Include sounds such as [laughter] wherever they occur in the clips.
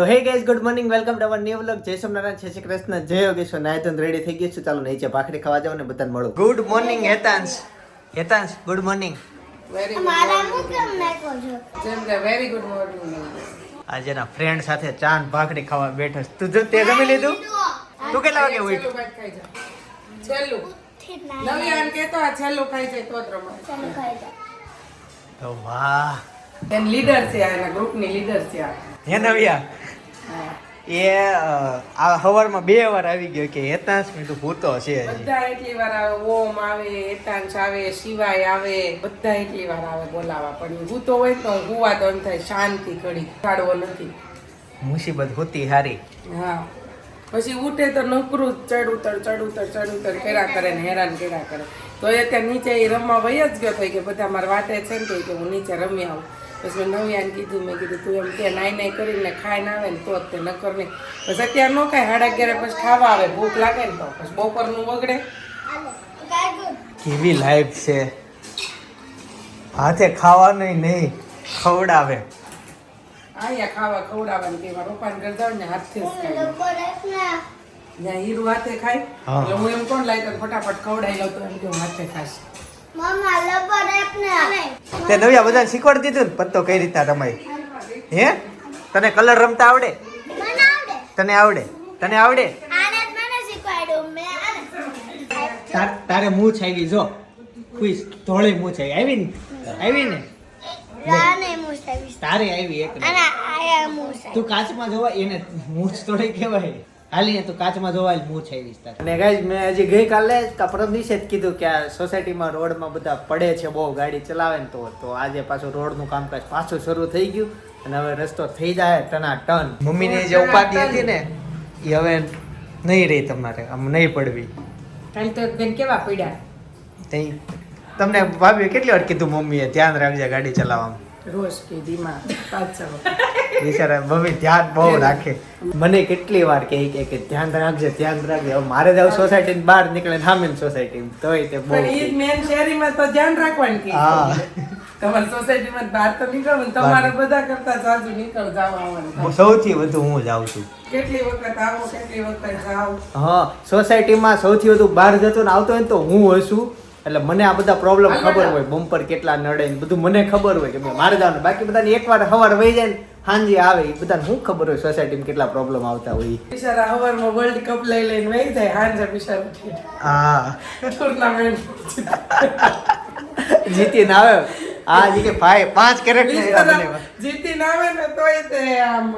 તો hey guys good morning welcome to our new vlog જય સોમનારાયણ જય શ્રી કૃષ્ણ જય યોગેશ્વર. નાયતન રેડી થઈ ગયું છું. ચાલો નીચે ભાખરી ખાવા જાવ ને બધાને મળો. Good morning Hetansh. Hetansh good morning આજે ના ફ્રેન્ડ સાથે ચાન ભાખરી ખાવા બેઠો છું. તું જો તે જમી લીધું? તું કેટલા વાગે ઉઠ નવી આમ કેતો આ છેલ્લું ખાઈ જાય તો જ રમાય તો વાહ. એન લીડર છે આ એના ગ્રુપની લીડર છે આ. હે નવ્યા. એ આ હવારમાં બે વાર આવી ગયો કે હેતાંશ મીઠું ભૂતો છે બધા એટલી વાર આવે ઓમ આવે હેતાંશ આવે શિવાય આવે બધા એટલી વાર આવે બોલાવા. પણ હું તો હોય તો હુવા તો એમ થાય શાંતિ ઘડી કાઢવો નથી. મુસીબત હોતી હારી. હા. પછી ઉઠે તો નકરું ચડ ઉતર ચડ ઉતર ચડ ઉતર કર્યા કરે ને હેરાન કર્યા કરે. તો એ ત્યાં નીચે એ રમવા વય જ ગયો થઈ કે બધા મારા વાટે છે ને કે હું નીચે રમી આવું. પછી મેં નવ્યાને કીધું મેં કીધું તું એમ કે નાઈ નાઈ કરીને ખાઈને આવે ને તો જ તે નકર નહીં. પછી અત્યારે નો ખાય સાડા અગિયારે પછી ખાવા આવે ભૂખ લાગે ને તો. પછી બપોરનું બગડે. કેવી લાઈફ છે? હાથે ખાવાનું નહીં ખવડાવે. અહીંયા ખાવા ખવડાવે ને કેવા ઘર જાવ ને હાથથી જ્યાં હીરું હાથે ખાય. એટલે હું એમ કોણ લાગે તને ફટાફટ ખવડાવી લઉં તો એમ કે હું હાથે રાખના તે નવ્યા બધાને શીખવાડી દીધું ને પત્તો કઈ રીતના રમાય. હે? તને કલર રમતા આવડે? તને આવડે? તને આવડે? તારે જ મને શીખવાડ્યું મેં મૂછ આવી જો. ખુશ ધોળી મૂછ આવી. આવી ને? આવી ને? તારે આવી એક તું કાચમાં જોવા એને મૂછ તોડે કહેવાય. હાલી તો કાચમાં જોવા મૂછ આવી વિસ્તાર અને ગાઈઝ મેં હજી ગઈકાલે પરમ દિવસે જ કીધું કે આ સોસાયટીમાં રોડમાં બધા પડે છે બહુ ગાડી ચલાવે ને તો તો આજે પાછું રોડનું કામકાજ પાછું શરૂ થઈ ગયું અને હવે રસ્તો થઈ જાય ટના ટન. મમ્મીની જે ઉપાધિ હતી ને એ હવે નહીં રહી તમારે આમ નહીં પડવી. કાલ તો બેન કેવા પડ્યા? તઈ તમને ભાભી કેટલી વાર કીધું મમ્મીએ ધ્યાન રાખજે ગાડી ચલાવવામાં. રોજ કે ધીમા પાછો બિચારા મમ્મી ધ્યાન બહુ રાખે. મને કેટલી વાર કહે કે કે ધ્યાન રાખજે ધ્યાન રાખજે. હવે મારે જાવ સોસાયટી બહાર નીકળે સામે સોસાયટી તોય તે બહુ ઈ મેન શહેરીમાં તો ધ્યાન રાખવાનું કે હા. તમારી સોસાયટીમાં બહાર તો નીકળો ને તમારે બધા કરતા જાજુ નીકળ જાવ આવવાનું. સૌથી વધુ હું જાઉં છું. કેટલી વખત આવો કેટલી વખત જાવ હા સોસાયટીમાં સૌથી વધુ બહાર જતો ને આવતો હોય ને તો હું હશું એટલે મને આ બધા પ્રોબ્લેમ ખબર હોય બમ્પર કેટલા નડે બધું મને ખબર હોય કે મારે જવાનું બાકી બધાને એકવાર સવાર વહી જાય ને સાંજે આવે એ બધાને શું ખબર હોય સોસાયટીમાં કેટલા પ્રોબ્લેમ આવતા હોય. બિચારા હવારમાં વર્લ્ડ કપ લઈ લઈને વહી જાય હાંજે બિચારા હા. ટુર્નામેન્ટ જીતીને આવે. આ જી કે ભાઈ પાંચ કેરેટ જીતી જીતીને આવે ને તોય તે આમ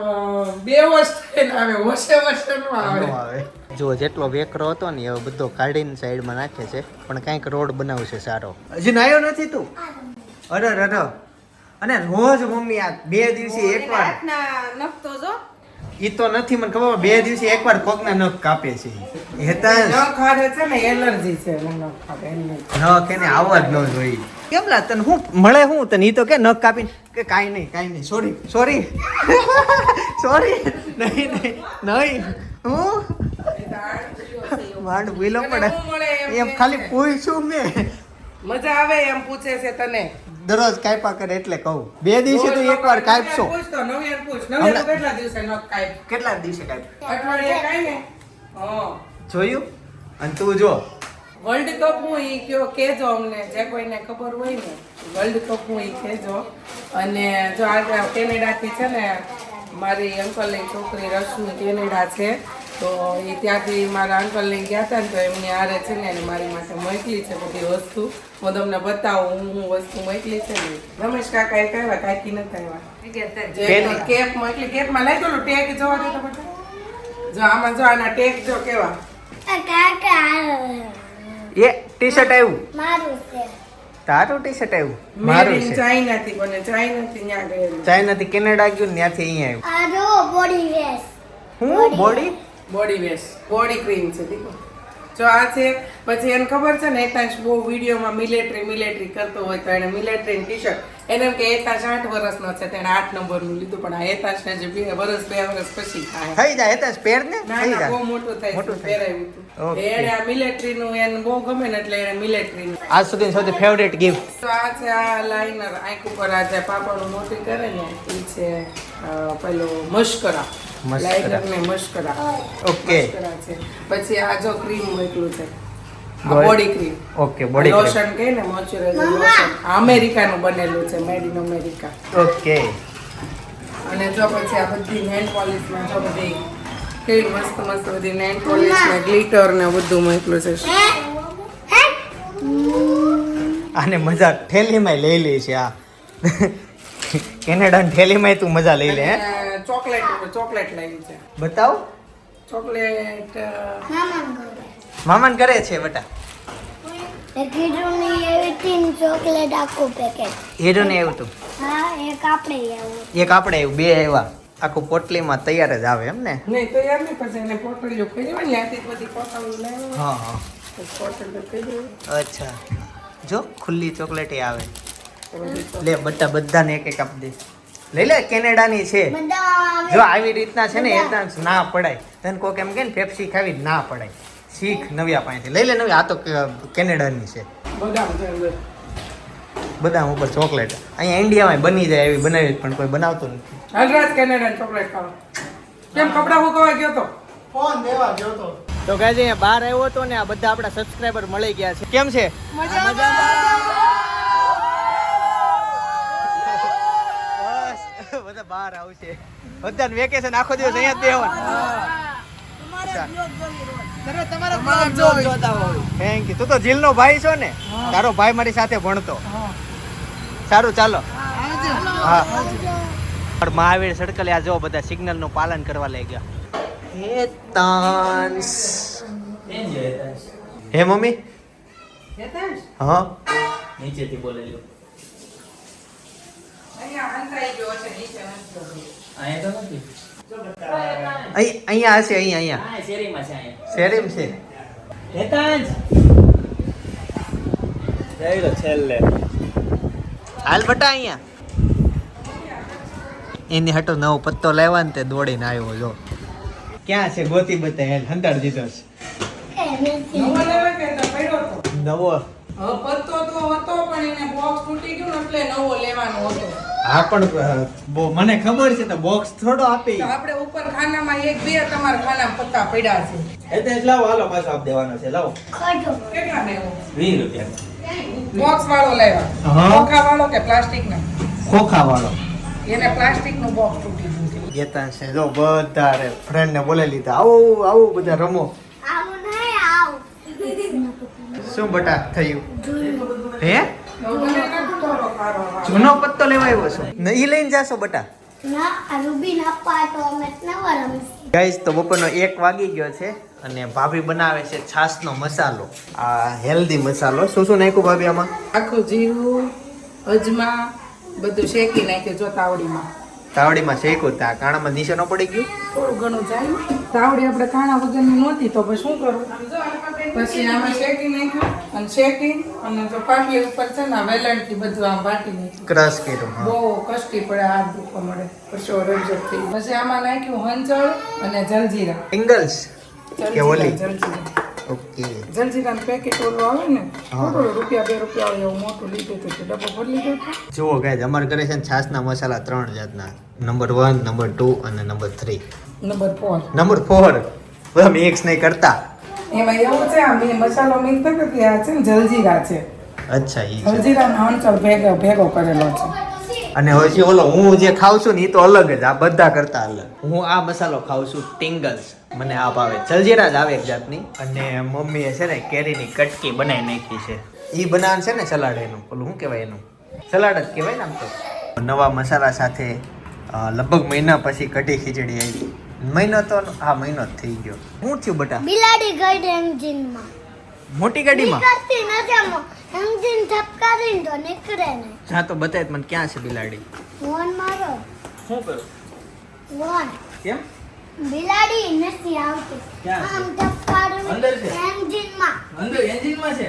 બેહોશ થઈને આવે હોશે હોશે નો આવે. જો જેટલો વેકરો હતો ને હવે બધો કાઢીને સાઈડમાં નાખે છે. પણ કાંઈક રોડ બનાવશે સારો. હજી નાયો નથી તું? અરે અરે. અને રોજ મમ્મી આ બે દિવસે એકવાર રાતના નખતો જો. ઈ તો નથી મને ખબર બે દિવસે એકવાર કોકના નખ કાપે છે. હેતા નખ હારે છે ને એલર્જી છે નખ કાપે. નખ એને આવવા જ ન જોઈ કેમ લા તને હું મળે હું? તને ઈ તો કે નખ કાપીને કે કાંઈ નહીં કાંઈ નહીં સોરી સોરી. [laughs] સોરી. નહીં નહીં નહીં. હું? માંડ તને પડે. એમ ખાલી પૂછું મેં. મજા આવે એમ પૂછે છે તને. દરરોજ કાપ્યા કરે એટલે કહું. બે દિવસે તો એકવાર કાપશો કેટલા દિવસે કેટલા જોયું? અને તું જો. વર્લ્ડ કપ હું ઈ કયો કેજો અમને જે કોઈને ખબર હોય ને વર્લ્ડ કપ હું ઈ કેજો. અને જો આ કેનેડાથી છે ને મારી અંકલની છોકરી રશ્મિ કેનેડા છે. તો એ ત્યાંથી મારા અંકલને ગયા હતા ને તો એમની આરે છે ને એને મારી માટે મોકલી છે બધી વસ્તુ. હું તમને બતાવું હું હું વસ્તુ મોકલી છે ને. રમેશ કાકા એ કહેવા. કાકી નથી આવ્યા. કેપ મોકલી કેપમાં લઈ ગયેલું ટેગ જોવા દે તો જો આમાં જો આના ટેગ જો કેવા. કાકા એ ટી શર્ટ આવ્યું મારું છે. તારું ટી શર્ટ આવ્યું મારું છે. ચાઇનાથી બને ચાઇનાથી ત્યાં ગયેલું. ચાઇનાથી કેનેડા ગયું ને ત્યાંથી અહીંયા આવ્યું જો બોડી વેસ હું body? Body wash body cream છે જો આ છે પછી એને ખબર છે ને એતાંશ બહુ વિડીયોમાં મિલેટરી મિલેટરી કરતો હોય તો એને મિલેટરી ટી શર્ટ એને કે એતાંશ આઠ વર્ષનો છે તેણે આઠ નંબરનું લીધું પણ આ એતાંશને જે બે વર્ષ બે વર્ષ પછી થાય. થઈ જાય એટલે પહેર ને? ના બહુ મોટું થાય મોટું છે હતું. એને આ મિલિટરી નું એને બહુ ગમે ને એટલે એને મિલિટરી નું. આજ સુધી સૌથી ફેવરેટ ગિફ્ટ તો આ છે આ લાઇનર આંખ ઉપર આ જે પાપાનું મોટી કરે ને એ છે પેલો મસ્કરા મસ્કરા. Mascara okay. પછી આ જો ક્રીમ મોકલું છે. Body cream okay body lotion કહે ને મોઇશ્ચરાઇઝર લોશન. અમેરિકાનું બનેલું છે મેડ ઇન અમેરિકા ઓકે. અને જો પછી આ બધી નેલ પોલિશમાં જો બધી કેવી મસ્ત મસ્ત બધી નેલ પોલિશ ને ગ્લિટર ને બધું મોકલું છે. આને મજા ઠેલીમાં લઈ લે છે આ. કેનેડા ઠેલીમાં તું મજા લઈ લે હે? ચોકલેટ ચોકલેટ લાવી છે. બતાવ. ચોકલેટ મામાન કરે છે બટા. ચોકલેટ આખું પેકેટ હીરો ને એવું તું. હા એક આપણે એવું એક આપણે આવ્યું બે એવા. આખું પોટલીમાં તૈયાર જ આવે એમ ને. નહીં નહીં પછી એને પોટલીઓ કહી હા હા. કહી અચ્છા. જો ખુલ્લી ચોકલેટ આવે. લે બધા બધાને એક એક આપી દે. લઈ લે કેનેડાની છે. જો આવી રીતના છે ને એકદમ ના પડાય. તને કોક એમ કે ને પેપ્સી ખાવી ના પડાય. શીખ નવ્યા પાસેથી. લઈ લે નવી આ તો કે- કેનેડાની છે. બદામ. ઉપર ચોકલેટ. અહીંયા ઇન્ડિયામાં બની જાય એવી બનાવી પણ કોઈ બનાવતું નથી. હલરાજ કેનેડા ચોકલેટ ખાવા. કેમ કપડા હુકવા ગયો તો? તો. તો અહીંયા બહાર આવ્યો હતો ને આ બધા આપણા સબસ્ક્રાઇબર મળી ગયા છે. કેમ છે? બસ બધા બહાર આવશે. બધાને વેકેશન આખો દિવસ અહીંયા જ દેવાનું થેન્ક યુ તું તો જીલનો ભાઈ છો ને? તારો ભાઈ મારી સાથે ભણતો. સારું ચાલો. હા પણ મહાવીર સર્કલે આ જો બધા સિગ્નલનું પાલન કરવા લઈ ગયા હે તાંસ હે મમ્મી? હેતાંશ, હા. નીચેથી બોલેલું. અહીંયા. અહીંયા તો નથી. અહીં અહીંયા હશે અહીંયા. અહીંયા શેરીમાં છે અહીંયા. શેરીમ છે. હેતાંશ જઈ છેલ્લે. હાલ બટા અહીંયા. એની હટો નવો પત્તો લાવ્યા ને તે દોડીને આવ્યો જો. ક્યાં છે ગોતી બતા હેલ હંતાડ દીધો છે. નવો પત્તો તો હતો પણ એને બોક્સ તૂટી ગયું એટલે નવો લેવાનો હતો. હા પણ મને ખબર છે તો બોક્સ થોડો આપી. આપણે ઉપર ખાનામાં એક બે તમારા ખાનામાં પત્તા પડ્યા છે. એટલે લાવો હાલો પાછો આપ દેવાનો છે લાવો. કેટલા લેવો? વીસ રૂપિયા. બોક્સ વાળો લેવા. ખોખા વાળો કે પ્લાસ્ટિક નો? ખોખા વાળો. એને પ્લાસ્ટિકનું બોક્સ તૂટી ગયું છે. ગેતા છે જો બધા રે ફ્રેન્ડ ને બોલાવી લીધા. આવું આવું બધા રમો. આવો નહીં આવો. શું બટા થયું? હે? જૂનો પત્તો લેવા આવ્યો છો? ને ઈ લઈને જાશો બટા? ગાઈસ તો બપોરનો એક વાગી ગયો છે અને ભાભી બનાવે છે છાસનો મસાલો. આ હેલ્ધી મસાલો. શું શું નાખ્યું ભાભી આમાં? આખું જીરું અજમા બધું શેકી નાખ્યું જો તાવડીમાં શેકું તા કાણામાં નીચે ન પડી ગયું? થોડું ઘણું જાય તાવડી આપણે કાણા વગરની નહોતી તો પછી શું કરું પછી આમાં શેકી નાખ્યું અને શેકી અને જો પાટલી ઉપર છે ને વેલણથી બધું આમ વાટી નાખ્યું. ક્રશ કર્યું બહુ કષ્ટી પડે હાથ દુખવા મળે પછી રજત થઈ પછી આમાં નાખ્યું હંચળ અને જલજીરા. એંગલ્સ કે ઓલી? જલજીરા. ઓકે. જલજીરાનું પેકેટ ઓલું આવે ને થોડો રૂપિયા બે રૂપિયા આવે એવું મોટું લીધું હતું તો ડબ્બો ભરી લીધો હતો. જુઓ ગાય અમારે ઘરે છે ને છાસના મસાલા ત્રણ જાતના. નંબર વન નંબર ટુ અને number three number four number four બધા મિક્સ નહીં કરતા. એમાં એવું છે આ મેં મસાલો મિક્સ કરતી આ છે ને જલજીરા છે. અચ્છા એ જલજીરાનો હંચળ ભેગો ભેગો કરેલો છે. અને હજી ઓલો હું જે ખાઉં છું ને એ તો અલગ જ આ બધા કરતા અલગ. હું આ મસાલો ખાઉં છું ટિંગલ્સ. મને આ ભાવે. જલજીરા જ આવે એક જાતની. અને મમ્મીએ છે ને કેરીની કટકી બનાવી નાખી છે. એ બનાવવાનું છે ને સલાડ એનું. ઓલું શું કહેવાય એનું? સલાડ જ કહેવાય ને આમ તો. નવા મસાલા સાથે લગભગ મહિના પછી કઢી ખીચડી આવી. મહિનો તો હા મહિનો જ થઈ ગયો. હું થયું બટા? બિલાડી ગઈ એન્જિનમાં મોટી ગાડીમાં? નીકળતી નથી આમાં. એન્જિન ઠપકારીને તો નીકળે નહીં જા તો બતાય મને ક્યાં છે બિલાડી? ફોન મારો. શું કરો? ફોન કેમ? બિલાડી નથી આવતી. ક્યાં આમ ઠપકારું અંદર છે? એન્જિનમાં. અંદર એન્જિનમાં છે?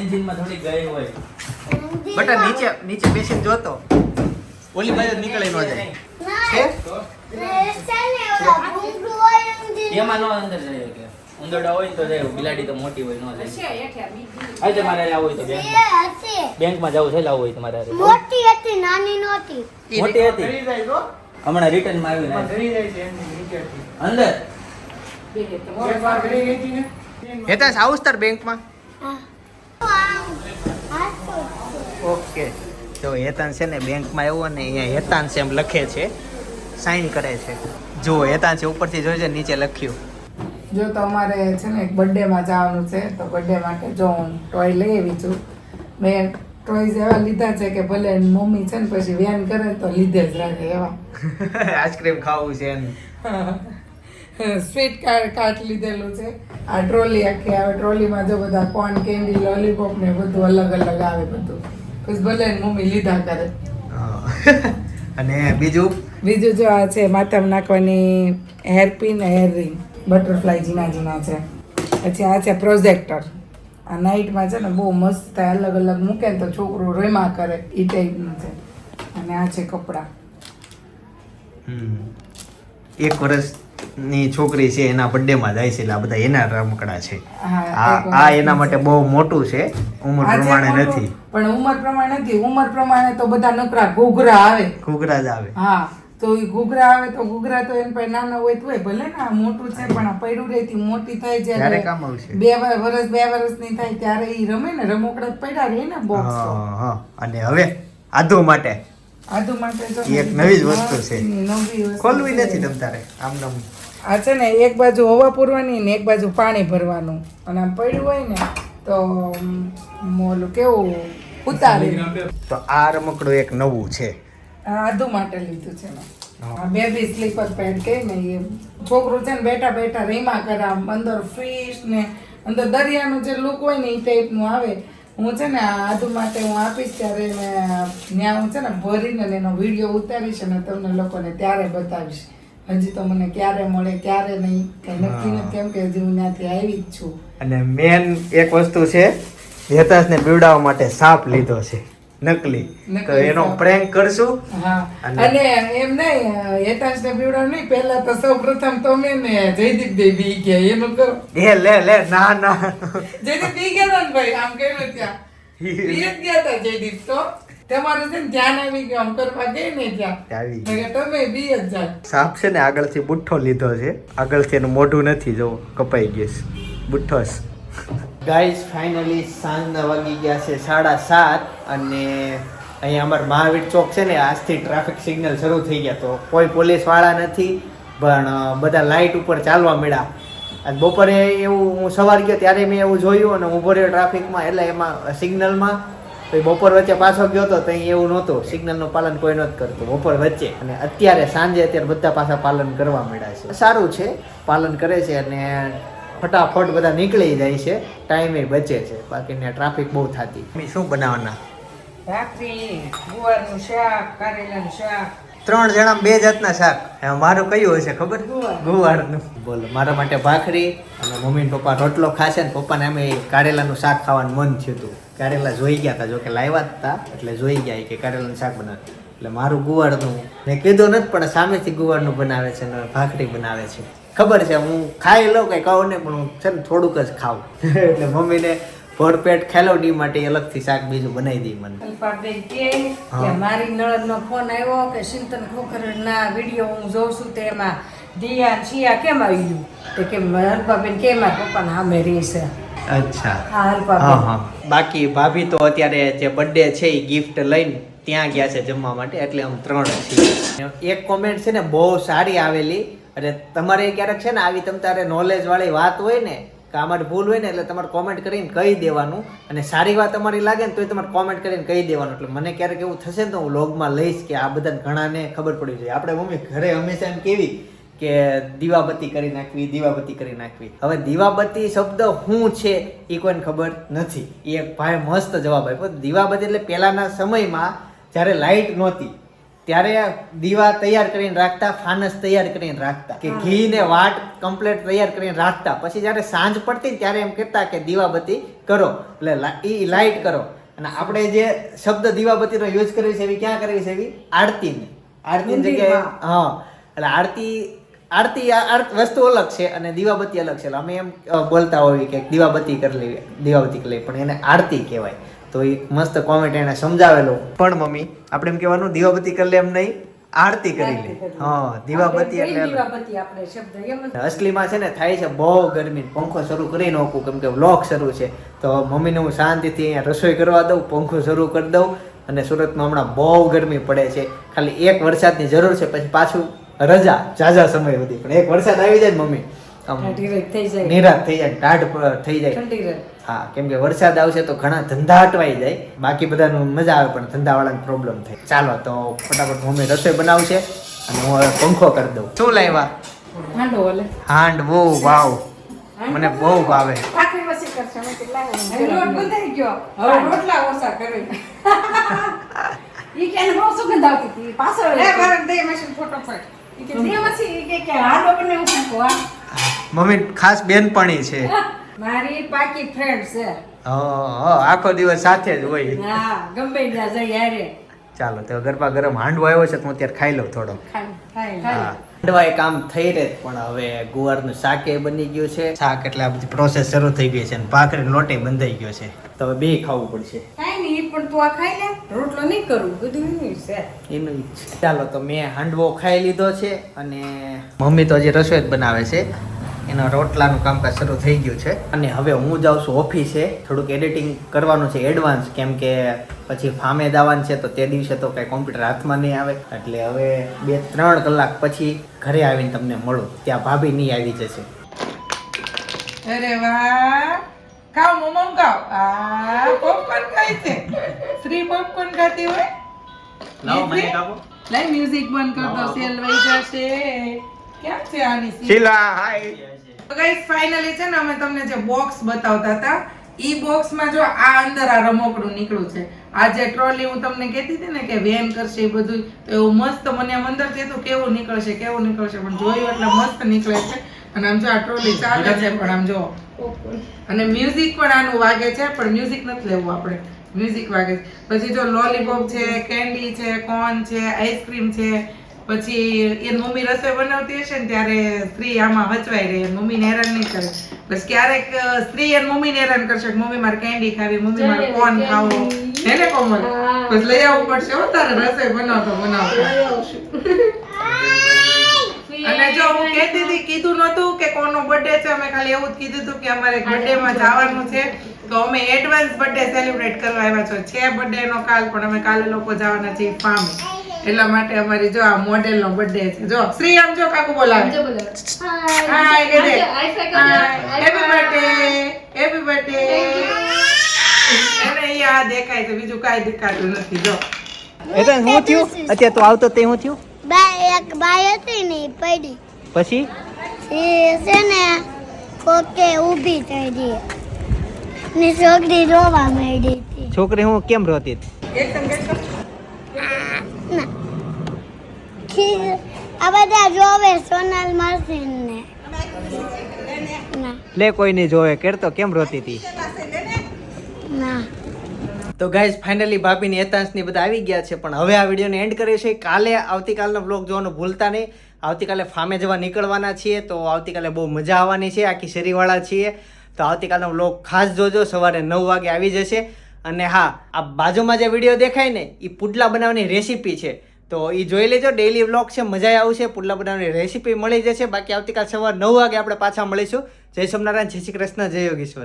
એન્જિનમાં થોડી ગઈ હોય. બટા નીચે નીચે બેસીને જોતો ઓલી બાજુ નીકળી ન જાય. છે? ને એમાં નો અંદર જાય કે? ઉંદરડા હોય ને તો જાય બિલાડી તો મોટી હોય ન જાય. હા તમારે આવું હોય તો બેંક. બેંકમાં જવું છે લાવવું હોય તમારે મોટી હતી નાની નહોતી. મોટી હતી? હમણાં રિટર્નમાં આવી ને અંદર? બે તમારે હેતાશ આવું તાર બેંકમાં? હા. હા તો ઓકે. તો હેતાન છે ને બેંકમાં એવો ને અહીંયા હેતાન છે એમ લખે છે. સાઈન કરે છે. જો હેતાન છે ઉપરથી જોઈજો નીચે લખ્યું. જો તમારે છે ને birthday જવાનું છે તો બર્થડે માટે જો હું ટોય લઈ આવી છું. મેં ટોયઝ એવા લીધા છે કે ભલે મમ્મી છે ને પછી વેન કરે તો લીધે જ રાખે એવા. [laughs] આઈસ્ક્રીમ ખાવું છે સ્વીટ કાર્ડ કાર્ટ લીધેલું છે. આ ટ્રોલી આખી આવે ટ્રોલીમાં જો બધા કોર્ન કેન્ડી લોલીપોપ ને બધું અલગ અલગ આવે બધું. પછી ભલે મમ્મી લીધા કરે. [laughs] અને બીજું? બીજું જો આ છે માથામાં નાખવાની હેરપિન હેર રિંગ બટરફ્લાય ઝીણા ઝીણા છે. પછી આ છે પ્રોજેક્ટર. આ નાઇટમાં છે ને બહુ મસ્ત થાય અલગ અલગ મૂકે ને તો છોકરો રેમા કરે એ ટાઈપનું છે. અને આ છે કપડાં. એક વર્ષની છોકરી છે એના બર્થડેમાં જાય છે એટલે આ બધા એના રમકડા છે. આ એના માટે બહુ મોટું છે ઉંમર પ્રમાણે નથી. પણ ઉંમર પ્રમાણે નથી. ઉંમર પ્રમાણે તો બધા નકરા ઘૂઘરા આવે. ઘૂઘરા જ આવે. હા. તો એ ઘૂઘરા આવે તો ઘૂઘરા તો એમ પાસે નાના હોય તો હોય ભલે ને આ મોટું છે પણ આ પૈડું રહેતી મોટી થાય જ્યારે વર્ષ બે વર્ષ બે વર્ષની થાય ત્યારે એ રમે ને રમકડા જ પડ્યા રહે ને બોક્સ હા હા. અને હવે આધુ માટે આદુ માટે તો એક નવી જ વસ્તુ છે. નવી વસ્તુ ખોલવી નથી તમ તારે આમ નમ આ છે ને એક બાજુ હવા પૂરવાની ને એક બાજુ પાણી ભરવાનું. અને આમ પડ્યું હોય ને તો મોલ કેવું ઉતારી. તો આ રમકડું એક નવું છે. આ આદુ માટે લીધું છે બેબી સ્લીપર પેડ કે ને એ છોકરું છે ને બેઠા બેઠા રીમા કરે આમ અંદર ફિશ ને અંદર દરિયાનું જે લુક હોય ને એ ટાઈપનું આવે. હું છે ને આ આદુ માટે હું આપીશ ત્યારે એને ત્યાં હું છે ને ભરીને એનો વીડિયો ઉતારીશ અને તમને લોકોને ત્યારે બતાવીશ. હજી તો મને ક્યારે મળે ક્યારે નહીં કઈ નક્કી નથી. કેમ કે હજી હું ત્યાંથી આવી જ છું. અને મેન એક વસ્તુ છે હેતાશને બીવડાવવા માટે સાપ લીધો છે. નકલી. તો એનો. પ્રેન્ક કરશું. અને- એમ નહીં હેતાશ ને પીવડાવ નહીં. પહેલા તો સૌ પ્રથમ તમે ને જયદીપ દે બી ગયા એનું કરો. એ લે લે ના ના. જયદીપ બી ગયા ને ભાઈ આમ કેવું ત્યાં. બી જ ગયા હતા જયદીપ તો. તમારું છે ને ધ્યાન આવી ગયું આમ કરવા ગઈ ને ત્યાં. આવી તમે બી જ જાય સાપ છે ને આગળથી બુઠ્ઠો લીધો છે. આગળથી એનું મોઢું નથી જો કપાઈ ગયું છે. ગાઈસ ફાઇનલી સાંજના વાગી ગયા છે સાડા સાત અને અહીંયા અમાર મહાવીર ચોક છે ને, આજથી ટ્રાફિક સિગ્નલ શરૂ થઈ ગયા. તો કોઈ પોલીસવાળા નથી, પણ બધા લાઇટ ઉપર ચાલવા મળ્યા. આજ બપોરે એવું હું સવાર ગયો ત્યારે મેં એવું જોયું અને ઊભો રહ્યો ટ્રાફિકમાં એટલે એમાં સિગ્નલમાં તો બપોર વચ્ચે પાછો ગયો તો ત્યાં એવું નહોતું. સિગ્નલનું પાલન કોઈ નહોતું કરતું, બપોર વચ્ચે. અને અત્યારે સાંજે અત્યારે બધા પાછા પાલન કરવા મળ્યા છે. સારું છે, પાલન કરે છે અને ફટાફટ બધા નીકળી જાય છે ટાઈમે બચે છે. બાકીને ટ્રાફિક બહુ થતી. શું બનાવવાના? ભાખરી ગુવારનું શાક કારેલાનું શાક. ત્રણ જણા બે જાતના શાક. મારું કયું હશે ખબર? ગુવારનું. બોલો મારા માટે ભાખરી અને મમ્મી પપ્પા રોટલો ખાશે ને પપ્પાને અમે કારેલાનું શાક ખાવાનું મન થયું હતું. કારેલા જોઈ ગયા હતા જોકે લાવ્યા હતા એટલે જોઈ ગયા કે કારેલાનું શાક બનાવે. એટલે મારું ગુવારનું મેં કીધું નથી પણ સામેથી ગુવારનું બનાવે છે ને ભાખરી બનાવે છે. ખબર છે હું ખાઈ લઉં કઈ કહું ને પણ હું છે ને થોડુંક જ ખાઉં. [laughs] એટલે મમ્મીને ભરપેટ ખાઈ લઉં ડી માટે અલગથી શાક બીજું બનાવી દઈ મને. કે મારી નળદનો ફોન આવ્યો કે ચિંતન ખોખરના વીડિયો હું જોઉં છું તો એમાં દિયા શિયા કેમ આવી ગયું? તો કે અલ્પાબેન કે મારા પપ્પાના સામે રહી છે. અચ્છા. હા હા બાકી ભાભી તો અત્યારે જે બર્થડે છે એ ગિફ્ટ લઈને ત્યાં ગયા છે જમવા માટે એટલે આમ ત્રણ છીએ. એક કોમેન્ટ છે ને બહુ સારી આવેલી. અને તમારે ક્યારેક છે ને આવી તમ તારે નોલેજ વાળી વાત હોય ને કે અમારી ભૂલ હોય ને, એટલે તમારે કોમેન્ટ કરીને કહી દેવાનું. અને સારી વાત તમારી લાગે ને તો તમારે કોમેન્ટ કરીને કહી દેવાનું. એટલે મને ક્યારેક એવું થશે ને, તો હું લોગમાં લઈશ કે આ બધા ઘણાને ખબર પડી જાય. આપણે મમ્મી ઘરે હંમેશા એમ કેવી કે દીવાબત્તી કરી નાખવી, દીવાબત્તી કરી નાખવી. હવે દીવાબત્તી શબ્દ શું છે એ કોઈને ખબર નથી. એ એક ભાઈ મસ્ત જવાબ આપ્યો. દીવાબત્તી એટલે પહેલાના સમયમાં જ્યારે લાઇટ નહોતી ત્યારે દીવા તૈયાર કરીને રાખતા ફાનસ તૈયાર કરીને રાખતા. કે ઘી ને વાટ કમ્પ્લેટ તૈયાર કરીને રાખતા. પછી જ્યારે સાંજ પડતી ને ત્યારે એમ કહેતા કે દીવાબત્તી કરો. એટલે એ ઈ લાઇટ કરો. અને આપણે જે શબ્દ દીવાબત્તીનો યુઝ કરવી છે એવી ક્યાં કરવી છે એવી? આરતીની. આરતીની જગ્યાએ હા. એટલે આરતી આરતી વસ્તુ અલગ છે અને દીવાબત્તી અલગ છે. એટલે અમે એમ બોલતા હોઈએ કે દીવાબત્તી કરી લેવી દીવાબત્તી કરી લેવી. પણ એને આરતી કહેવાય. તો એ મસ્ત કોમેન્ટ એને સમજાવેલો. પણ મમ્મી આપણે એમ કહેવાનું દીવાબત્તી કરી લે એમ નહીં આરતી કરી લે. હા દીવાબત્તી એટલે દીવાબત્તી આપણે શબ્દ એમ અસલીમાં છે ને થાય છે બહુ ગરમી. પંખો શરૂ કરી નાખું કેમ કે વ્લોગ શરૂ છે. તો મમ્મીને હું શાંતિથી અહીંયા રસોઈ કરવા દઉં પંખો શરૂ કરી દઉં અને સુરતમાં હમણાં બહુ ગરમી પડે છે. ખાલી એક વરસાદની જરૂર છે પછી પાછું રજા ઝાઝા સમય સુધી. પણ એક વરસાદ આવી જાય ને મમ્મી. નિરાશ થઈ જાય ટાઢ થઈ જાય. હા કેમ કે વરસાદ આવશે તો ઘણા ધંધા અટવાઈ જાય. બાકી બધાનું મજા આવે પણ ધંધાવાળાને પ્રોબ્લેમ થાય. ચાલો તો ફટાફટ મમ્મી રસોઈ બનાવશે અને હું હવે પંખો કરી દઉં. શું લાવ્યા? હાંડ બહુ વાવ. મને બહુ ભાવે. પાછળ મમ્મી ખાસ બેનપણી છે. [laughs] મારી પાકી ફ્રેન્ડ છે. હા, આખો દિવસ સાથે જ હોય. હા ગમે ત્યાં જઈ હારે. ચાલો તો ગરબા ગરમ હાંડવો આવ્યો છે તો હું અત્યારે ખાઈ લઉં થોડો હાંડવા એ કામ થઈ રહે પણ હવે ગુવારનું શાક એ બની ગયું છે. શાક એટલે આ બધી પ્રોસેસ શરૂ થઈ ગઈ છે અને ભાખરી લોટે બંધાઈ ગયો છે. તો હવે બે ખાવું પડશે. કાંઈ નહીં પણ તું આ ખાઈ લે. રોટલો નહીં કરું બધું છે. એનું ચાલો તો મેં હાંડવો ખાઈ લીધો છે અને મમ્મી તો હજી રસોઈ જ બનાવે છે. એના રોટલાનું કામકાજ શરૂ થઈ ગયું છે. અને હવે હું જાઉં છું ઓફિસે. થોડુંક એડિટિંગ કરવાનું છે એડવાન્સ કેમ કે પછી ફામે દાવાનું છે તો તે દિવસે તો કઈ કોમ્પ્યુટર હાથમાં નહીં આવે. એટલે હવે બે ત્રણ કલાક પછી ઘરે આવીને તમને મળું. ત્યાં ભાભી નહીં આવી જશે. અરે વાહ! ખાવ મમમ ખાવ આ પોપકોર્ન ખાય છે. શ્રી પોપકોર્ન ખાતી હોય? લાવો મને? કાપો. લાઈ મ્યુઝિક બંધ કર દો સેલ વઈ જશે. કેમ છે આની શીલા હાય તો ગાઈસ ફાઇનલી છે ને અમે તમને જે બોક્સ બતાવતા હતા ઈ બોક્સમાં જો આ અંદર આ રમકડું નીકળ્યું છે. આ જે ટ્રોલી હું તમને કહેતી હતી ને કે વેન કરશે એ બધું તો એવું મસ્ત મને આમ અંદર હતું કેવું નીકળશે કેવું નીકળશે પણ જોયું એટલે મસ્ત નીકળે છે. અને આમ જો આ ટ્રોલી ચાલે છે પણ આમ જો. અને મ્યુઝિક પણ આનું વાગે છે પણ મ્યુઝિક નથી લેવું આપણે. મ્યુઝિક વાગે છે. પછી જો લોલીપોપ છે કેન્ડી છે કોર્ન છે આઈસ્ક્રીમ છે પછી એની મમ્મી રસોઈ બનાવતી હશે ને ત્યારે સ્ત્રી આમાં હચવાઈ રહે મમ્મીને હેરાન નહીં કરે. બસ ક્યારેક સ્ત્રી એની મમ્મીને હેરાન કરશે કે મમ્મી મારે કેન્ડી ખાવી મમ્મી મારે કોન ખાવો. હે ને કોમલ બસ લઈ આવવું પડશે હો તારે રસોઈ બનાવતો બનાવતો. અને જો હું કહેતી હતી કીધું નતું કે કોનો બર્થડે છે અમે ખાલી એવું જ કીધું હતું કે અમારે બર્થડે માં જવાનું છે. તો અમે એડવાન્સ બર્થડે સેલિબ્રેટ કરવા આવ્યા છો. છે બર્થડે નો કાલ પણ અમે કાલે લોકો જવાના છીએ ફાર્મ એટલા માટે અમારી જો આ મોડેલ નો બર્થડે છે. જો શ્રી આમ જો કાકુ બોલાવે. હાય કે દે હેપી બર્થડે હેપી બર્થડે એને યા દેખાય છે. બીજું કાઈ દેખાતું નથી. જો. એ તો શું થયું? અત્યારે તો આવતો તે હું થયું? બાય એક બાય હતી ને પડી. પછી? એ છે ને કોકે ઊભી થઈ ગઈ. ને છોકરી રોવા માંડી હતી. છોકરી હું કેમ રોતી? એકદમ કેટલો ના આ બધા જોવે સોનલ મરસીને લે કોઈ નહીં જોવે કરતો કેમ રોતી હતી ના. તો ગાઈઝ ફાઇનલી ભાભીની એતાંશની બધા આવી ગયા છે પણ હવે આ વિડીયોને એન્ડ કરીએ છીએ. કાલે આવતીકાલનો બ્લોગ જોવાનું ભૂલતા નહીં. આવતીકાલે ફામે જવા નીકળવાના છીએ તો આવતીકાલે બહુ મજા આવવાની છે આખી શેરીવાળા છીએ. તો આવતીકાલનો બ્લોગ ખાસ જોજો સવારે નવ વાગે આવી જશે. અને હા, આ બાજુમાં જે વીડિયો દેખાય ને એ પુડલા બનાવવાની રેસીપી છે. તો એ જોઈ લેજો ડેઈલી વ્લોગ છે મજા આવશે. પુડલા બનાવવાની રેસીપી મળી જશે. બાકી આવતીકાલ સવાર નવ વાગે આપણે પાછા મળીશું. જય સોમનારાયણ જય શ્રી કૃષ્ણ, જય યોગેશ્વર.